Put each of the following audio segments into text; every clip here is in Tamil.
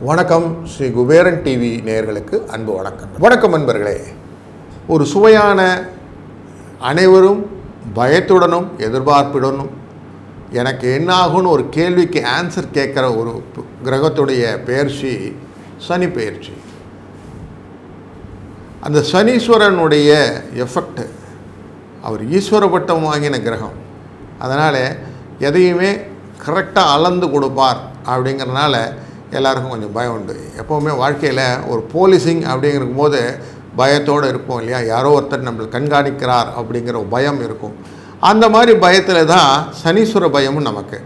வணக்கம் ஸ்ரீ குபேரன் டிவி நேயர்களுக்கு அன்பு வணக்கம். வணக்கம் நண்பர்களே. ஒரு சுவையான அனைவரும் பயத்துடனும் எதிர்பார்ப்புடனும் எனக்கு என்ன ஆகும்னு ஒரு கேள்விக்கு ஆன்சர் கேட்குற ஒரு கிரகத்துடைய பெயர்ச்சி சனி பெயர்ச்சி. அந்த சனீஸ்வரனுடைய எஃபெக்ட் அவர் ஈஸ்வர பட்டம் வாங்கின கிரகம். அதனால் எதையுமே கரெக்டாக அளந்து கொடுப்பார் அப்படிங்கிறனால எல்லாருக்கும் கொஞ்சம் பயம் உண்டு. எப்போவுமே வாழ்க்கையில் ஒரு போலீசிங் அப்படிங்கும் போது பயத்தோடு இருப்போம் இல்லையா? யாரோ ஒருத்தர் நம்மளை கண்காணிக்கிறார் அப்படிங்கிற ஒரு பயம் இருக்கும். அந்த மாதிரி பயத்தில் தான் சனீஸ்வர பயமும் நமக்கு.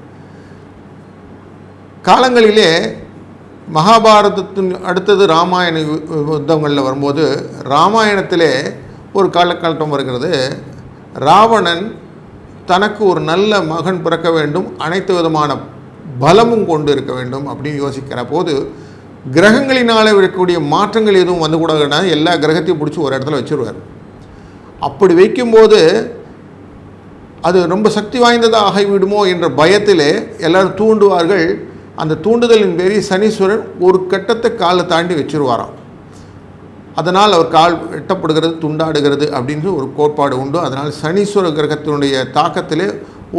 காலங்களிலே மகாபாரதத்தின் அடுத்தது ராமாயண யு- யுத்தங்களில் வரும்போது ராமாயணத்திலே ஒரு காலகட்டம் வருகிறது. ராவணன் தனக்கு ஒரு நல்ல மகன் பிறக்க வேண்டும் அனைத்து விதமான பலமும் கொண்டு இருக்க வேண்டும் அப்படின்னு யோசிக்கிற போது கிரகங்களினால் இருக்கக்கூடிய மாற்றங்கள் எதுவும் வந்து கூடாதுன்னா எல்லா கிரகத்தையும் பிடிச்சி ஒரு இடத்துல வச்சுருவார். அப்படி வைக்கும்போது அது ரொம்ப சக்தி வாய்ந்ததாக ஆகிவிடுமோ என்ற பயத்திலே எல்லாரும் தூண்டுவார்கள். அந்த தூண்டுதலின் பேரில் சனீஸ்வரன் ஒரு கட்டத்தை காலை தாண்டி வச்சிருவாராம். அதனால் அவர் கால் வெட்டப்படுகிறது துண்டாடுகிறது அப்படின்னு ஒரு கோட்பாடு உண்டு. அதனால் சனீஸ்வர கிரகத்தினுடைய தாக்கத்திலே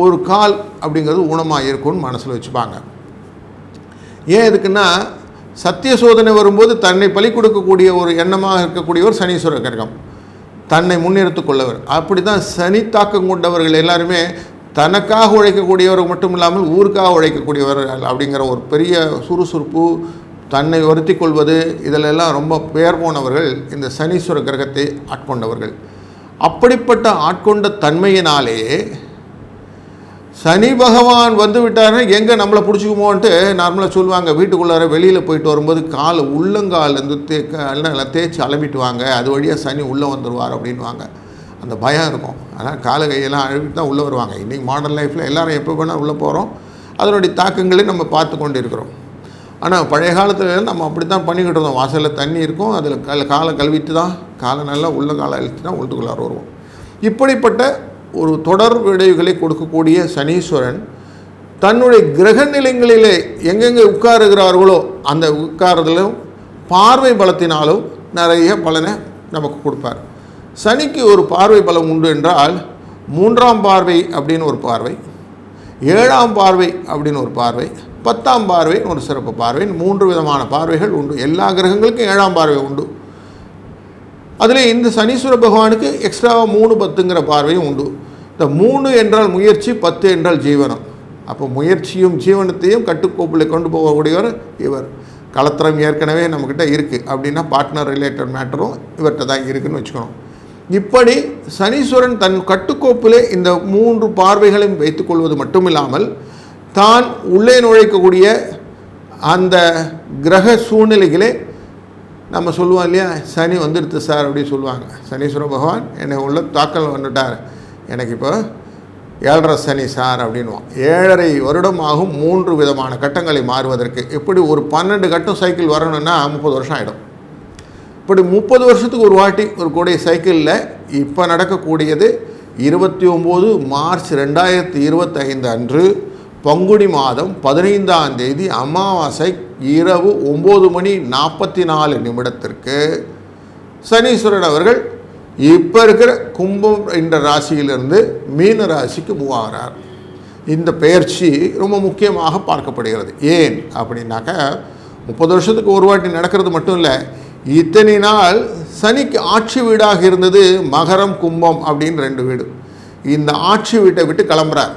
ஒரு கால் அப்படிங்கிறது ஊனமாக இருக்கும்னு மனசில் வச்சுப்பாங்க. ஏன் எதுக்குன்னா சத்திய சோதனை வரும்போது தன்னை பலி கொடுக்கக்கூடிய ஒரு எண்ணமாக இருக்கக்கூடியவர் சனீஸ்வர கிரகம். தன்னை முன்னிறுத்து கொள்ளவர். அப்படி தான் சனி தாக்கம் கொண்டவர்கள் எல்லாருமே தனக்காக உழைக்கக்கூடியவர் மட்டும் இல்லாமல் ஊருக்காக உழைக்கக்கூடியவர்கள் அப்படிங்கிற ஒரு பெரிய சுறுசுறுப்பு தன்னை ஒருத்தி கொள்வது இதிலெல்லாம் ரொம்ப பெயர் போனவர்கள் இந்த சனீஸ்வர கிரகத்தை ஆட்கொண்டவர்கள். அப்படிப்பட்ட ஆட்கொண்ட தன்மையினாலே சனி பகவான் வந்து விட்டாருன்னா எங்கே நம்மளை பிடிச்சிக்குமோன்ட்டு நார்மலாக சொல்லுவாங்க. வீட்டுக்குள்ளார வெளியில் போயிட்டு வரும்போது கால் உள்ளங்கால்லேருந்து தே எல்லாம் தேய்ச்சி அலம்பிட்டு வாங்க. அது வழியாக சனி உள்ளே வந்துடுவார் அப்படின்வாங்க அந்த பயம் இருக்கும். ஆனால் கால கையெல்லாம் அழுவிட்டு தான் உள்ளே வருவாங்க. இன்றைக்கி மாடர்ன் லைஃப்பில் எல்லோரும் எப்போ வேணால் உள்ளே போகிறோம் அதனுடைய தாக்கங்களை நம்ம பார்த்து கொண்டு இருக்கிறோம் ஆனால் பழைய காலத்தில் நம்ம அப்படி தான் பண்ணிக்கிட்டு இருந்தோம். வாசலில் தண்ணி இருக்கும். அதில் கல் காலை கழுவிட்டு தான் காலை நல்லா உள்ள காலை அழித்து தான் உள்ளுக்குள்ளார வருவோம் இப்படிப்பட்ட ஒரு தொடர் விளைவுகளை கொடுக்கக்கூடிய சனீஸ்வரன் தன்னுடைய கிரக நிலைங்களிலே எங்கெங்கே உட்காருகிறார்களோ அந்த உட்காரதிலும் பார்வை பலத்தினாலும் நிறைய பலனை நமக்கு கொடுப்பார். சனிக்கு ஒரு பார்வை பலம் உண்டு என்றால் மூன்றாம் பார்வை அப்படின்னு ஒரு பார்வை ஏழாம் பார்வை அப்படின்னு ஒரு பார்வை பத்தாம் பார்வை ஒரு சிறப்பு பார்வை மூன்று விதமான பார்வைகள் உண்டு. எல்லா கிரகங்களுக்கும் ஏழாம் பார்வை உண்டு. அதில் இந்த சனீஸ்வர பகவானுக்கு எக்ஸ்ட்ராவாக மூணு பத்துங்கிற பார்வையும் உண்டு. இந்த மூணு என்றால் முயற்சி பத்து என்றால் ஜீவனம். அப்போ முயற்சியும் ஜீவனத்தையும் கட்டுக்கோப்பில் கொண்டு போகக்கூடியவர் இவர். கலத்திரம் ஏற்கனவே நம்மக்கிட்ட இருக்குது அப்படின்னா பார்ட்னர் ரிலேட்டட் மேட்டரும் இவர்கிட்ட தான் இருக்குதுன்னு வச்சுக்கணும். இப்படி சனீஸ்வரன் தன் கட்டுக்கோப்பிலே இந்த மூன்று பார்வைகளையும் வைத்துக்கொள்வது மட்டுமில்லாமல் தான் உள்ளே நுழைக்கக்கூடிய அந்த கிரக சூழ்நிலைகளே நம்ம சொல்லுவோம் இல்லையா? சனி வந்துடுது சார் அப்படின்னு சொல்லுவாங்க. சனீஸ்வர பகவான் என்னை உள்ள தாக்கல் வந்துட்டார். எனக்கு இப்போ ஏழரை சனி சார் அப்படின்வான் ஏழரை வருடம் ஆகும் மூன்று விதமான கட்டங்களை மாறுவதற்கு. எப்படி ஒரு பன்னெண்டு கட்டம் சைக்கிள் வரணும்னா முப்பது வருஷம் ஆகிடும் இப்படி முப்பது வருஷத்துக்கு ஒரு வாட்டி ஒரு கூடிய சைக்கிளில் இப்போ நடக்கக்கூடியது இருபத்தி ஒம்பது மார்ச் ரெண்டாயிரத்தி இருபத்தைந்து அன்று பங்குனி மாதம் பதினைந்தாம் தேதி அமாவாசை இரவு ஒம்பது மணி நாற்பத்தி நாலு நிமிடத்திற்கு சனீஸ்வரன் அவர்கள் இப்போ இருக்கிற கும்பம் என்ற ராசியிலிருந்து மீன ராசிக்கு மூவ் ஆகிறார் இந்த பெயர்ச்சி ரொம்ப முக்கியமாக பார்க்கப்படுகிறது. ஏன் அப்படின்னாக்கா முப்பது வருஷத்துக்கு ஒரு வாட்டி நடக்கிறது மட்டும் இல்லை இத்தனை நாள் சனிக்கு ஆட்சி வீடாக இருந்தது மகரம் கும்பம் அப்படின்னு ரெண்டு வீடு. இந்த ஆட்சி வீட்டை விட்டு கிளம்புறார்.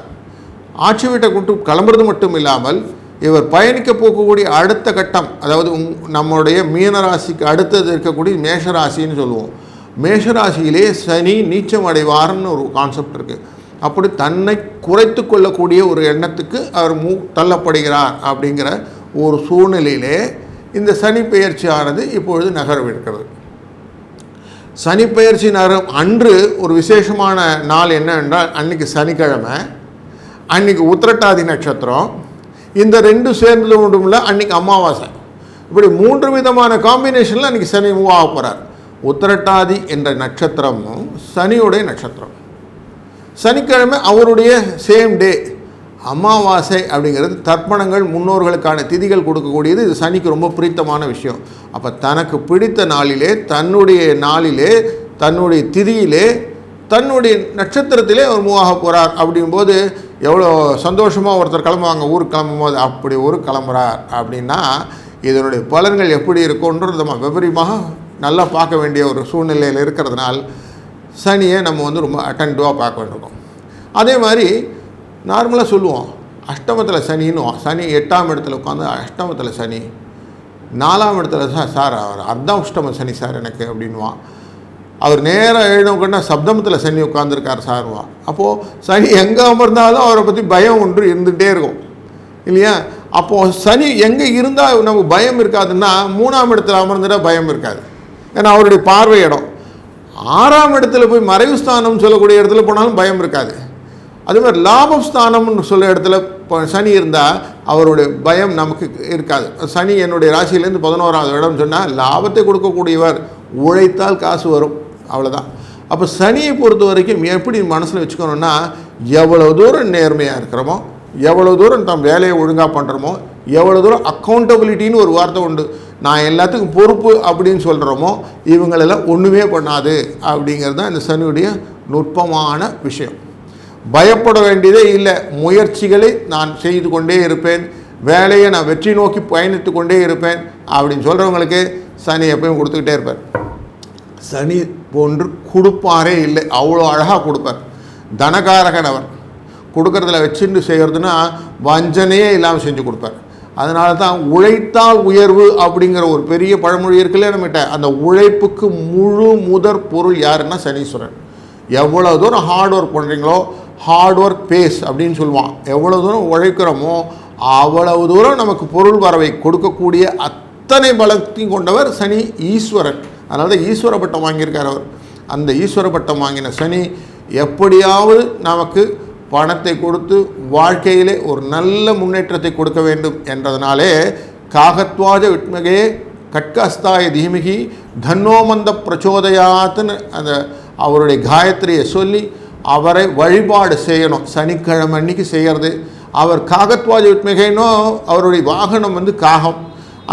ஆட்சி வீட்டை கூட்டு கிளம்புறது மட்டும் இல்லாமல் இவர் பயணிக்க போகக்கூடிய அடுத்த கட்டம் அதாவது உங்- நம்முடைய மீனராசிக்கு அடுத்தது இருக்கக்கூடிய மேஷராசின்னு சொல்லுவோம். மேஷராசியிலே சனி நீச்சம் அடைவார்னு ஒரு கான்செப்ட் இருக்குது அப்படி தன்னை குறைத்து கொள்ளக்கூடிய ஒரு எண்ணத்துக்கு அவர் மூ தள்ளப்படுகிறார் அப்படிங்கிற ஒரு சூழ்நிலையிலே இந்த சனி பெயர்ச்சியானது இப்பொழுது நகரவிருக்கிறது சனி பெயர்ச்சி நகரம் அன்று ஒரு விசேஷமான நாள் என்னவென்றால் அன்னைக்கு சனிக்கிழமை. அன்னைக்கு உத்திரட்டாதி நட்சத்திரம். இந்த ரெண்டு சேர்ந்தது இல்லை அன்னைக்கு அமாவாசை. இப்படி மூன்று விதமான காம்பினேஷனில் அன்றைக்கி சனி மூவ் ஆக போகிறார் உத்திரட்டாதி என்ற நட்சத்திரமும் சனியுடைய நட்சத்திரம். சனிக்கிழமை அவருடைய சேம் டே அமாவாசை அப்படிங்கிறது தர்ப்பணங்கள் முன்னோர்களுக்கான திதிகள் கொடுக்கக்கூடியது. இது சனிக்கு ரொம்ப பிடித்தமான விஷயம். அப்போ தனக்கு பிடித்த நாளிலே தன்னுடைய நாளிலே தன்னுடைய திதியிலே தன்னுடைய நட்சத்திரத்திலே அவர் மூவாக போகிறார் அப்படிங்கும்போது எவ்வளோ சந்தோஷமாக ஒருத்தர் கிளம்புவாங்க ஊருக்கு கிளம்பும் போது அப்படி ஒரு கிளம்புறார் அப்படின்னா இதனுடைய பலன்கள் எப்படி இருக்கும்ன்றது நம்ம விபரீமாக நல்லா பார்க்க வேண்டிய ஒரு சூழ்நிலையில் இருக்கிறதுனால் சனியை நம்ம வந்து ரொம்ப அட்டன்டிவாக பார்க்க வேண்டியிருக்கோம். அதே மாதிரி நார்மலாக சொல்லுவோம் அஷ்டமத்தில் சனின்னுவோம் சனி எட்டாம் இடத்துல உட்காந்து அஷ்டமத்தில் சனி நாலாம் இடத்துல சார் சார் அவர் அர்த்தம் அஷ்டம சனி சார் எனக்கு அப்படின்வான் அவர் நேராக எழுதவுக்கன்னா சப்தமத்தில் சனி உட்காந்துருக்கார் சார்வா அப்போது சனி எங்கே அமர்ந்தாலும் அவரை பற்றி பயம் ஒன்று இருந்துகிட்டே இருக்கும். இல்லையா? அப்போது சனி எங்கே இருந்தால் நமக்கு பயம் இருக்காதுன்னா மூணாம் இடத்துல அமர்ந்துட்டால் பயம் இருக்காது. ஏன்னா அவருடைய பார்வை இடம். ஆறாம் இடத்துல போய் மறைவு ஸ்தானம்னு சொல்லக்கூடிய இடத்துல போனாலும் பயம் இருக்காது. அதே மாதிரி லாபஸ்தானம்னு சொல்கிற இடத்துல இப்போ சனி இருந்தால் அவருடைய பயம் நமக்கு இருக்காது. சனி என்னுடைய ராசியிலேருந்து பதினோராவது இடம் சொன்னால் லாபத்தை கொடுக்கக்கூடியவர் உழைத்தால் காசு வரும். அவ்வளோதான் அப்போ சனியை பொறுத்த வரைக்கும் எப்படி மனசில் வச்சுக்கணும்னா எவ்வளோ தூரம் நேர்மையாக இருக்கிறோமோ எவ்வளோ தூரம் தம் வேலையை ஒழுங்காக பண்ணுறோமோ எவ்வளோ தூரம் அக்கௌண்டபிலிட்டின்னு ஒரு வார்த்தை உண்டு. நான் எல்லாத்துக்கும் பொறுப்பு அப்படின்னு சொல்கிறோமோ இவங்களெல்லாம் ஒன்றுமே பண்ணாது அப்படிங்கிறது தான் இந்த சனியுடைய நுட்பமான விஷயம். பயப்பட வேண்டியதே இல்லை. முயற்சிகளை நான் செய்து கொண்டே இருப்பேன். வேலையை நான் வெற்றி நோக்கி பயணித்து கொண்டே இருப்பேன் அப்படின்னு சொல்கிறவங்களுக்கு சனி எப்பயும் கொடுத்துக்கிட்டே இருப்பார். சனி போன்று கொடுப்பாரே இல்லை. அவ்வளோ அழகாக கொடுப்பார். தனகாரகன் அவர். கொடுக்கறதுல வச்சுட்டு செய்கிறதுனா வஞ்சனையே இல்லாமல் செஞ்சு கொடுப்பார். அதனால தான் உழைத்தால் உயர்வு அப்படிங்கிற ஒரு பெரிய பழமொழி இருக்குல்ல நம்மகிட்ட. அந்த உழைப்புக்கு முழு முதற் பொருள் யாருன்னா சனீஸ்வரன். எவ்வளோ தூரம் ஹார்ட் ஒர்க் பண்ணுறீங்களோ ஹார்ட் ஒர்க் பேஸ் அப்படின்னு சொல்லுவான். எவ்வளோ தூரம் உழைக்கிறோமோ அவ்வளவு தூரம் நமக்கு பொருள் வரவை கொடுக்கக்கூடிய அத்தனை பலத்தையும் கொண்டவர் சனி ஈஸ்வரன். அதனால தான் ஈஸ்வர பட்டம் வாங்கியிருக்கார் அவர். அந்த ஈஸ்வர பட்டம் வாங்கின சனி எப்படியாவது நமக்கு பணத்தை கொடுத்து வாழ்க்கையிலே ஒரு நல்ல முன்னேற்றத்தை கொடுக்க வேண்டும் என்றதனாலே காகத்வாஜ விட்மகே கட்கஸ்தாய தீமிகி தன்னோமந்த பிரச்சோதயாத்துன்னு அந்த அவருடைய காயத்ரியை சொல்லி அவரை வழிபாடு செய்யணும். சனிக்கிழமை அன்னைக்கு செய்கிறது அவர் காகத்வாஜ விட்மிகைனோ அவருடைய வாகனம் வந்து காகம்.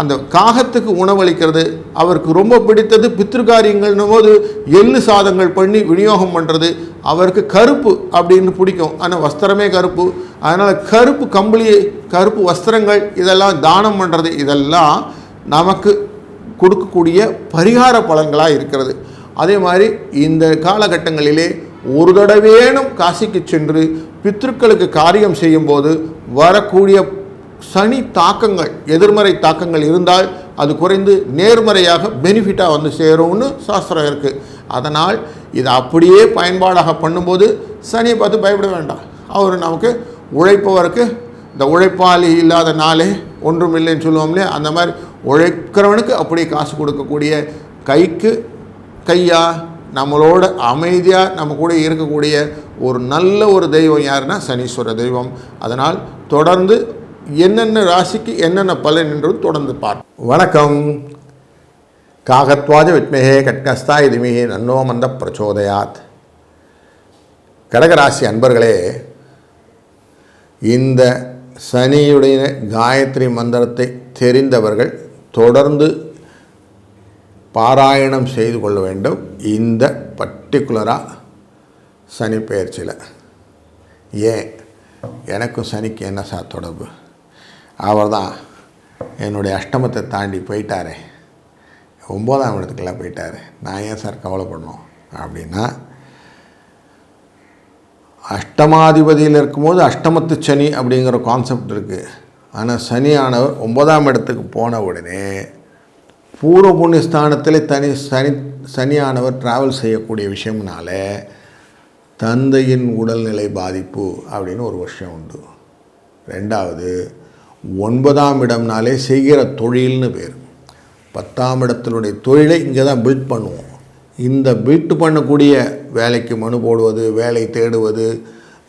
அந்த காகத்துக்கு உணவளிக்கிறது அவருக்கு ரொம்ப பிடித்தது பித்திருக்காரியங்கள்னும் போது எள்ளு சாதங்கள் பண்ணி விநியோகம் பண்ணுறது அவருக்கு கருப்பு அப்படின்னு பிடிக்கும். ஆனால் வஸ்திரமே கருப்பு. அதனால் கருப்பு கம்பளி கருப்பு வஸ்திரங்கள் இதெல்லாம் தானம் பண்ணுறது இதெல்லாம் நமக்கு கொடுக்கக்கூடிய பரிகார பலன்களாக இருக்கிறது. அதே மாதிரி இந்த காலகட்டங்களிலே ஒரு தடவேனும் காசிக்கு சென்று பித்ருக்களுக்கு காரியம் செய்யும்போது வரக்கூடிய சனி தாக்கங்கள் எதிர்மறை தாக்கங்கள் இருந்தால் அது குறைந்து நேர்மறையாக பெனிஃபிட்டாக வந்து சேரும்னு சாஸ்திரம் இருக்குது அதனால் இதை அப்படியே பயன்பாடாக பண்ணும்போது சனியை பார்த்து பயப்பட வேண்டாம். அவர் நமக்கு உழைப்பவருக்கு இந்த உழைப்பாளி இல்லாத நாளே ஒன்றும் இல்லைன்னு சொல்லுவோம் அந்த மாதிரி உழைக்கிறவனுக்கு அப்படியே காசு கொடுக்கக்கூடிய கைக்கு கையாக நம்மளோட அமைதியாக நம்ம கூட இருக்கக்கூடிய ஒரு நல்ல ஒரு தெய்வம் யாருன்னா சனீஸ்வர தெய்வம். அதனால் தொடர்ந்து என்னென்ன ராசிக்கு என்னென்ன பலன் என்றும் தொடர்ந்து பார்ப்போம். வணக்கம். காகத்வாஜ வித்மேகே கட்கஸ்தா இதுமிகே நன்னோ மந்த பிரச்சோதயாத். கடகராசி அன்பர்களே இந்த சனியுடைய காயத்ரி மந்திரத்தை தெரிந்தவர்கள் தொடர்ந்து பாராயணம் செய்து கொள்ள வேண்டும். இந்த பர்டிகுலராக சனி பயிற்சியில் ஏன்? எனக்கும் சனிக்கு என்ன சார் தொடர்பு? அவர் தான் என்னுடைய அஷ்டமத்தை தாண்டி போயிட்டார். ஒம்போதாம் இடத்துக்கெல்லாம் போயிட்டார். நான் ஏன் சார் கவலைப்படணும்? அப்படின்னா அஷ்டமாதிபதியில் இருக்கும்போது அஷ்டமத்து சனி அப்படிங்கிற கான்செப்ட் இருக்குது ஆனால் சனியானவர் ஒன்பதாம் இடத்துக்கு போன உடனே பூர்வ புண்ணியஸ்தானத்தில் தனி சனி சனியானவர் ட்ராவல் செய்யக்கூடிய விஷயம்னால தந்தையின் உடல்நிலை பாதிப்பு அப்படின்னு ஒரு விஷயம் உண்டு. ரெண்டாவது ஒன்பதாம் இடம்னாலே செய்கிற தொழில்னு பேர். பத்தாம் இடத்தினுடைய தொழிலை இங்கே தான் பில்ட் பண்ணுவோம். இந்த பில்ட் பண்ணக்கூடிய வேலைக்கு மனு போடுவது வேலை தேடுவது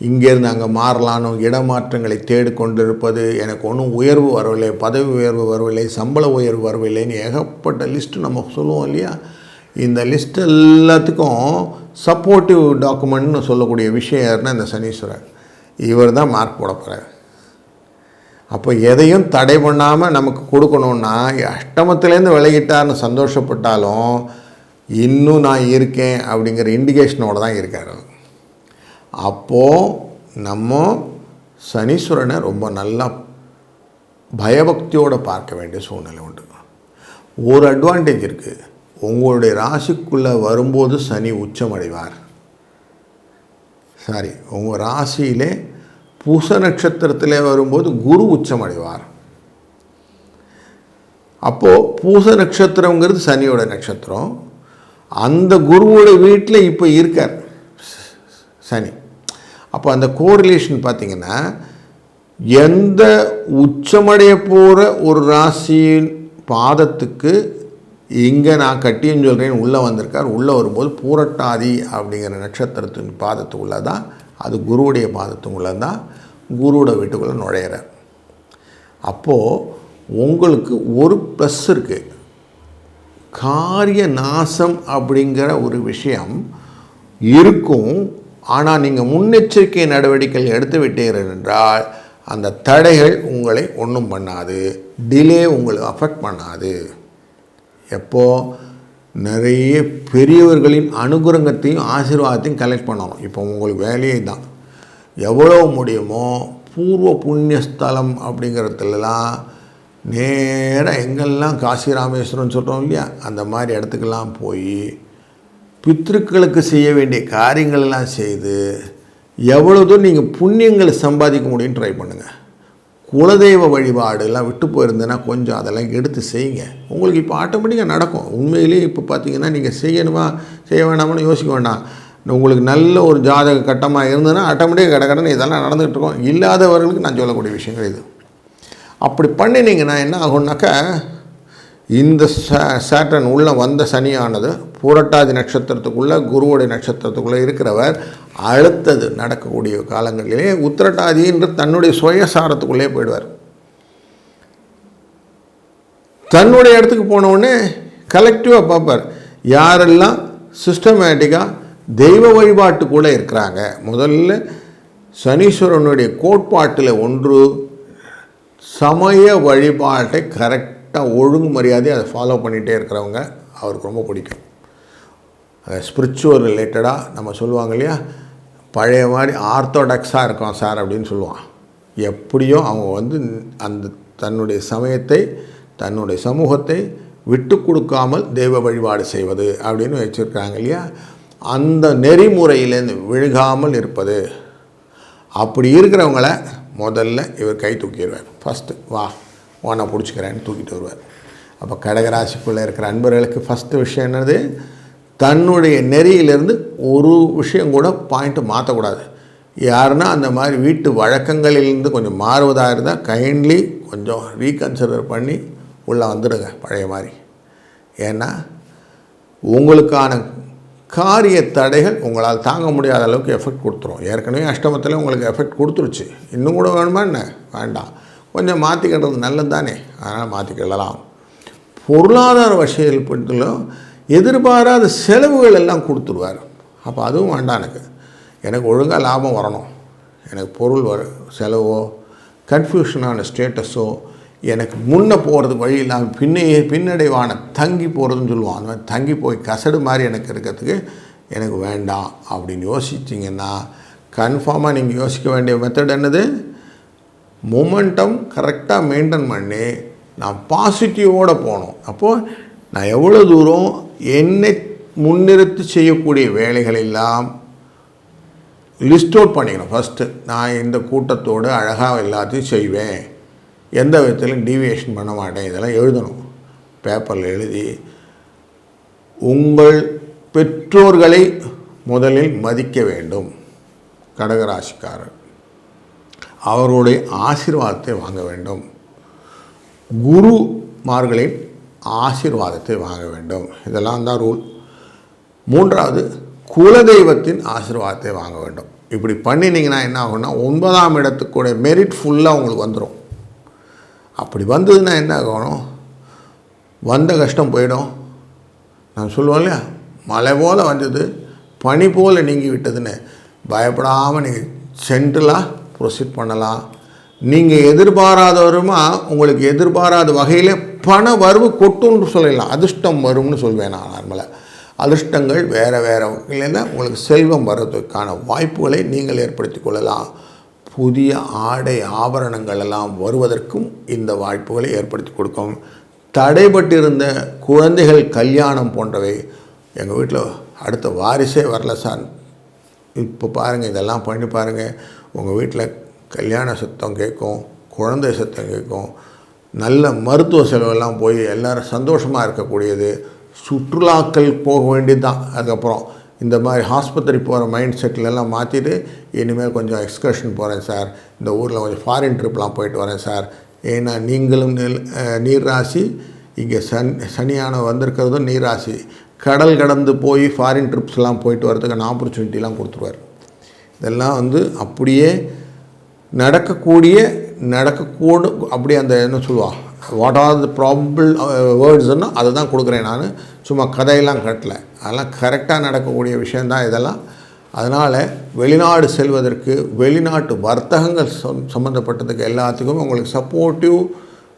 இங்கேருந்து அங்கே மாறலான்னு இடமாற்றங்களை தேடிக்கொண்டிருப்பது எனக்கு ஒன்றும் உயர்வு வரவில்லை பதவி உயர்வு வரவில்லை சம்பள உயர்வு வரவில்லைன்னு ஏகப்பட்ட லிஸ்ட்டு நம்ம சொல்லுவோம் இல்லையா? இந்த லிஸ்ட் எல்லாத்துக்கும் சப்போர்ட்டிவ் டாக்குமெண்ட்னு சொல்லக்கூடிய விஷயம் யாருன்னா இந்த சனீஸ்வரன் இவர் தான் மார்க் போட போகிறார் அப்போ எதையும் தடை பண்ணாமல் நமக்கு கொடுக்கணுன்னா அஷ்டமத்துலேருந்து விலகிட்டார்னு சந்தோஷப்பட்டாலும் இன்னும் நான் இருக்கேன் அப்படிங்கிற இண்டிகேஷனோடு தான் இருக்கார் அப்போது நம்ம சனீஸ்வரனை ரொம்ப நல்லா பயபக்தியோடு பார்க்க வேண்டிய சூழ்நிலை உண்டு. ஒரு அட்வான்டேஜ் இருக்குது உங்களுடைய ராசிக்குள்ளே வரும்போது சனி உச்சமடைவார். சாரி உங்கள் ராசியிலே பூச நட்சத்திரத்திலே வரும்போது குரு உச்சமடைவார். அப்போது பூச நட்சத்திரங்கிறது சனியோட நட்சத்திரம். அந்த குருவோட வீட்டில் இப்போ இருக்கார் சனி. அப்போ அந்த கோரிலேஷன் பார்த்தீங்கன்னா எந்த உச்சமடைய போகிற ஒரு ராசியின் பாதத்துக்கு இங்கே நான் கட்டியும் சொல்கிறேன் உள்ளே வந்திருக்கார் உள்ளே வரும்போது பூரட்டாதி அப்படிங்கிற நட்சத்திரத்தின் பாதத்துக்குள்ளே தான் அது குருவுடைய பாதத்துக்குள்ளே தான் குருவோட வீட்டுக்குள்ளே நுழையிறார். அப்போது உங்களுக்கு ஒரு ப்ளஸ் இருக்குது காரிய நாசம் அப்படிங்கிற ஒரு விஷயம் இருக்கும். ஆனால் நீங்கள் முன்னெச்சரிக்கை நடவடிக்கைகள் எடுத்து விட்டீர்கள் என்றால் அந்த தடைகள் உங்களை ஒன்றும் பண்ணாது. டிலே உங்களை அஃபெக்ட் பண்ணாது. எப்போ நிறைய பெரியவர்களின் அனுகிரகத்தையும் ஆசீர்வாதத்தையும் கலெக்ட் பண்ணணும். இப்போ உங்களுக்கு வேலையே தான் எவ்வளோ முடியுமோ பூர்வ புண்ணியஸ்தலம் அப்படிங்கிறதுலலாம் நேராக எங்கெல்லாம் காசி ராமேஸ்வரம்னு சொல்கிறோம் இல்லையா? அந்த மாதிரி இடத்துக்கெல்லாம் போய் பித்ருக்களுக்கு செய்ய வேண்டிய காரியங்கள்லாம் செய்து எவ்வளோ நீங்கள் புண்ணியங்களை சம்பாதிக்க முடியும்னு ட்ரை பண்ணுங்கள் குலதெய்வ வழிபாடு எல்லாம் விட்டு போயிருந்தேன்னா கொஞ்சம் அதெல்லாம் எடுத்து செய்யுங்க. உங்களுக்கு இப்போ ஆட்டோமேட்டிக்காக நடக்கும். உண்மையிலேயே இப்போ பார்த்தீங்கன்னா நீங்கள் செய்யணுமா செய்ய வேண்டாமான்னு யோசிக்க வேண்டாம். உங்களுக்கு நல்ல ஒரு ஜாதக கட்டமாக இருந்ததுன்னா ஆட்டோமேட்டிக்காக கடகடன்னு இதெல்லாம் நடந்துகிட்டு இருக்கோம். இல்லாதவர்களுக்கு நான் சொல்லக்கூடிய விஷயங்கள் இது. அப்படி பண்ணினீங்கன்னா என்ன ஆகும்னாக்கா இந்த சேட்டன் உள்ளே வந்த சனியானது பூரட்டாதி நட்சத்திரத்துக்குள்ளே குருவுடைய நட்சத்திரத்துக்குள்ளே இருக்கிறவர். அடுத்தது நடக்கக்கூடிய காலங்களிலே உத்திரட்டாதி என்று தன்னுடைய சுயசாரத்துக்குள்ளே போயிடுவார். தன்னுடைய இடத்துக்கு போனவுடனே கலெக்டிவாக பார்ப்பார். யாரெல்லாம் சிஸ்டமேட்டிக்காக தெய்வ வழிபாட்டுக்குள்ளே இருக்கிறாங்க முதல்ல சனீஸ்வரனுடைய கோட்பாட்டில் ஒன்று சமய வழிபாட்டை கரெக்ட் கரெக்டாக ஒழுங்கு மரியாதையை அதை ஃபாலோ பண்ணிகிட்டே இருக்கிறவங்க அவருக்கு ரொம்ப பிடிக்கும். ஸ்பிரிச்சுவல் ரிலேட்டடாக நம்ம சொல்லுவாங்க இல்லையா? பழைய மாதிரி ஆர்த்தோடாக்ஸாக இருக்கோம் சார் அப்படின்னு சொல்லுவான். எப்படியோ அவங்க வந்து அந்த தன்னுடைய சமயத்தை தன்னுடைய சமூகத்தை விட்டு கொடுக்காமல் தெய்வ வழிபாடு செய்வது அப்படின்னு வச்சுருக்காங்க இல்லையா? அந்த நெறிமுறையிலேருந்து விழுகாமல் இருப்பது. அப்படி இருக்கிறவங்கள முதல்ல இவர் கை தூக்கிடுவார். ஃபஸ்ட்டு வா. உன்னை பிடிச்சிக்கிறேன்னு தூக்கிட்டு வருவார். அப்போ கடகராசிக்குள்ளே இருக்கிற அன்பர்களுக்கு ஃபஸ்ட்டு விஷயம் என்னது? தன்னுடைய நெறியிலிருந்து ஒரு விஷயம் கூட பாயிண்ட்டு மாற்றக்கூடாது யாருன்னா அந்த மாதிரி வீட்டு வழக்கங்களிலிருந்து கொஞ்சம் மாறுவதாக இருந்தால் கைண்ட்லி கொஞ்சம் ரீகன்சிடர் பண்ணி உள்ளே வந்துடுங்க பழைய மாதிரி. ஏன்னா உங்களுக்கான காரிய தடைகள் உங்களால் தாங்க முடியாத அளவுக்கு எஃபெக்ட் கொடுத்துரும். ஏற்கனவே அஷ்டமத்தில் உங்களுக்கு எஃபெக்ட் கொடுத்துருச்சு. இன்னும் கூட வேணுமா என்ன? வேண்டாம். கொஞ்சம் மாற்றிக்கிட்டது நல்லது தானே அதனால் மாற்றிக்கிடலாம் பொருளாதார விஷயத்திலும் எதிர்பாராத செலவுகள் எல்லாம் கொடுத்துருவார் அப்போ அதுவும் வேண்டாம் எனக்கு. எனக்கு ஒழுங்காக லாபம் வரணும். எனக்கு பொருள் வர செலவோ கன்ஃபியூஷனான ஸ்டேட்டஸோ எனக்கு முன்னே போகிறதுக்கு வழி இல்லாமல் பின்னையே பின்னடைவான தங்கி போகிறதுன்னு சொல்லுவோம். அந்த மாதிரி தங்கி போய் கசடு மாதிரி எனக்கு இருக்கிறதுக்கு எனக்கு வேண்டாம் அப்படின்னு யோசிச்சிங்கன்னா கன்ஃபார்மாக நீங்கள் யோசிக்க வேண்டிய மெத்தட் என்னது? மொமெண்டம் கரெக்டாக மெயின்டைன் பண்ணி நான் பாசிட்டிவோடு போகணும். அப்போது நான் எவ்வளோ தூரம் என்னை முன்னிறுத்தி செய்யக்கூடிய வேலைகள் எல்லாம் லிஸ்ட் அவுட் பண்ணிக்கணும். ஃபஸ்ட்டு நான் இந்த கூட்டத்தோடு அழகாக எல்லாத்தையும் செய்வேன். எந்த விதத்திலும் டீவியேஷன் பண்ண மாட்டேன். இதெல்லாம் எழுதணும். பேப்பரில் எழுதி உங்கள் பெற்றோர்களை முதலில் மதிக்க வேண்டும். கடகராசிக்காரர். அவர்களுடைய ஆசீர்வாதத்தை வாங்க வேண்டும். குருமார்களின் ஆசீர்வாதத்தை வாங்க வேண்டும். இதெல்லாம் தான் ரூல். மூன்றாவது குலதெய்வத்தின் ஆசீர்வாதத்தை வாங்க வேண்டும். இப்படி பண்ணினீங்கன்னா என்ன ஆகும்னா ஒன்பதாம் இடத்துக்குடைய மெரிட் ஃபுல்லாக உங்களுக்கு வந்துடும் அப்படி வந்ததுன்னா என்ன ஆகணும்? வந்த கஷ்டம் போயிடும். நான் சொல்லுவோம் இல்லையா? மழை போல் வந்தது பனி போல் நீங்கி விட்டதுன்னு பயப்படாமல் நீங்கள் சென்ட்ரலாக ப்ரொசீட் பண்ணலாம். நீங்கள் எதிர்பாராத வருமா உங்களுக்கு எதிர்பாராத வகையில் பண வரவு கொட்டும்னு சொல்லலாம். அதிர்ஷ்டம் வரும்னு சொல்வேன் நான் நார்மலாக அதிர்ஷ்டங்கள் வேறு வேறு வகையில் உங்களுக்கு செல்வம் வர்றதுக்கான வாய்ப்புகளை நீங்கள் ஏற்படுத்தி கொள்ளலாம். புதிய ஆடை ஆபரணங்கள் எல்லாம் வருவதற்கும் இந்த வாய்ப்புகளை ஏற்படுத்தி கொடுக்கும். தடைபட்டிருந்த குழந்தைகள் கல்யாணம் போன்றவை எங்கள் வீட்டில் அடுத்த வாரிசே வரல சார். இப்போ பாருங்கள் இதெல்லாம் பண்ணி பாருங்கள் உங்கள் வீட்டில் கல்யாண சத்தம் கேட்கும் குழந்தை சத்தம் கேட்கும் நல்ல மருத்துவ செலவெல்லாம் போய் எல்லோரும் சந்தோஷமாக இருக்கக்கூடியது சுற்றுலாக்கள் போக வேண்டியது தான் அதுக்கப்புறம் இந்த மாதிரி ஆஸ்பத்திரி போகிற மைண்ட் செட்டிலெல்லாம் மாற்றிட்டு இனிமேல் கொஞ்சம் எக்ஸ்கர்ஷன் போகிறேன் சார். இந்த ஊரில் கொஞ்சம் ஃபாரின் ட்ரிப்லாம் போயிட்டு வரேன் சார். ஏன்னா நீங்களும் நெல் நீர்ராசி இங்கே சன் சனியான வந்திருக்கிறதும் நீராசி கடல் கடந்து போய் ஃபாரின் ட்ரிப்ஸ்லாம் போயிட்டு வரதுக்கான ஆப்பர்ச்சுனிட்டிலாம் கொடுத்துருவார். இதெல்லாம் வந்து அப்படியே நடக்கக்கூடிய நடக்கக்கூடும் அப்படியே அந்த என்ன சொல்லுவா? வாட் ஆர் த ப்ராபிள் வேர்ட்ஸ்ன்னா அதை தான் கொடுக்குறேன் நான். சும்மா கதையெல்லாம் கட்டல. அதெல்லாம் கரெக்டாக நடக்கக்கூடிய விஷயந்தான் இதெல்லாம். அதனால் வெளிநாடு செல்வதற்கு வெளிநாட்டு வர்த்தகங்கள் சம் சம்மந்தப்பட்டதுக்கு எல்லாத்துக்கும் உங்களுக்கு சப்போர்ட்டிவ்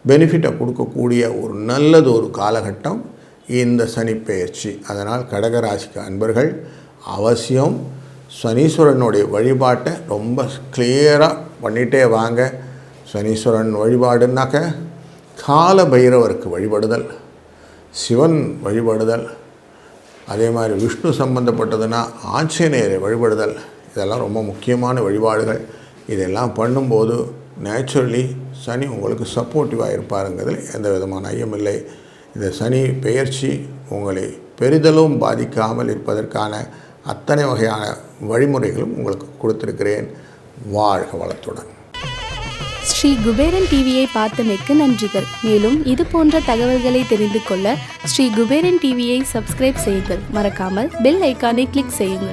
பெனிஃபிட்டை கொடுக்கக்கூடிய ஒரு நல்லது ஒரு காலகட்டம். இந்த சனிப்பெயர்ச்சி. அதனால் கடகராசிக்கு அன்பர்கள் அவசியம் சனீஸ்வரனுடைய வழிபாட்டை ரொம்ப கிளியராக பண்ணிகிட்டே வாங்க. சனீஸ்வரன் வழிபாடுனாக்க கால பைரவருக்கு வழிபடுதல் சிவன் வழிபடுதல் அதே மாதிரி விஷ்ணு சம்பந்தப்பட்டதுன்னா ஆஞ்சநேயரை வழிபடுதல். இதெல்லாம் ரொம்ப முக்கியமான வழிபாடுகள். இதெல்லாம் பண்ணும்போது நேச்சுரலி சனி உங்களுக்கு சப்போர்ட்டிவாக இருப்பாருங்கிறதுல எந்த விதமான ஐயமில்லை இந்த சனி பெயர்ச்சி உங்களை பெரிதலும் பாதிக்காமல் இருப்பதற்கான அத்தனை வகையான வழிமுறைகளும் உங்களுக்கு கொடுத்துருக்கிறேன். வாழ்க வளத்துடன். ஸ்ரீ குபேரன் டிவியை பார்த்தமைக்கு நன்றிகள். மேலும் இது போன்ற தகவல்களை தெரிந்து கொள்ள ஸ்ரீ குபேரன் டிவியை சப்ஸ்கிரைப் செய்யுங்கள். மறக்காமல் பெல் ஐக்கானை கிளிக் செய்யுங்கள்.